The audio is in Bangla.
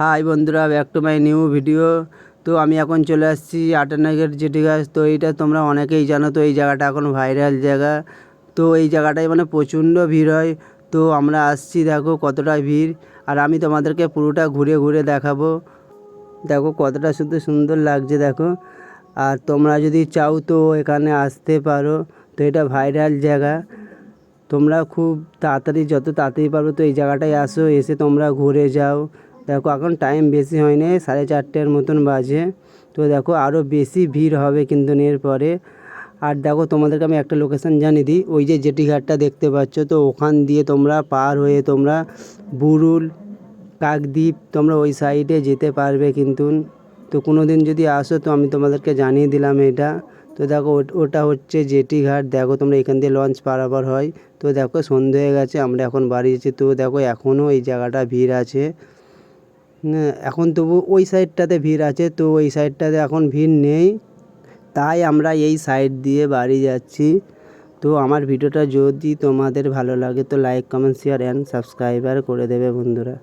হাই বন্ধুরা back to my new video তো আমি এখন চলে আসছি আটানগর জেটি গাছ তো এইটা তোমরা অনেকেই জানো, তো এই জায়গাটা এখন ভাইরাল জায়গা। তো এই জায়গাটায় মানে প্রচণ্ড ভিড় হয়। তো আমরা আসছি, দেখো কতটা ভিড়। আর আমি তোমাদেরকে পুরোটা ঘুরে ঘুরে দেখাবো। দেখো কতটা শুধু সুন্দর লাগছে, দেখো। আর তোমরা যদি চাও তো এখানে আসতে পারো। তো এটা ভাইরাল জায়গা। তোমরা খুব তাড়াতাড়ি, যত তাড়াতাড়ি পারো তো এই জায়গাটায় আসো, এসে তোমরা ঘুরে যাও। দেখো এখন টাইম বেশি হয়নি, সাড়ে চারটের মতন বাজে। তো দেখো আরও বেশি ভিড় হবে কিন্তু এরপরে আর দেখো তোমাদেরকে আমি একটা লোকেশান জানিয়ে দিই, ওই যে জেটি ঘাটটা দেখতে পাচ্ছ, তো ওখান দিয়ে তোমরা পার হয়ে তোমরা বুরুল, কাকদ্বীপ, তোমরা ওই সাইডে যেতে পারবে কিন্তু। তো কোনো দিন যদি আসো তো আমি তোমাদেরকে জানিয়ে দিলাম এটা। তো দেখো ওটা হচ্ছে জেটি ঘাট, দেখো তোমরা এখান দিয়ে লঞ্চ পারাপার হয়। তো দেখো সন্ধে হয়ে গেছে, আমরা এখন বাড়ি যাচ্ছি। তো দেখো এখনও এই জায়গাটা ভিড় আছে। এখন তবু ওই সাইডটাতে ভিড় আছে, তো ওই সাইডটাতে এখন ভিড় নেই। তাই আমরা এই সাইড দিয়ে বাড়ি যাচ্ছি। তো আমার ভিডিওটা যদি তোমাদের ভালো লাগে, তো like comment share and subscriber করে দেবে বন্ধুরা।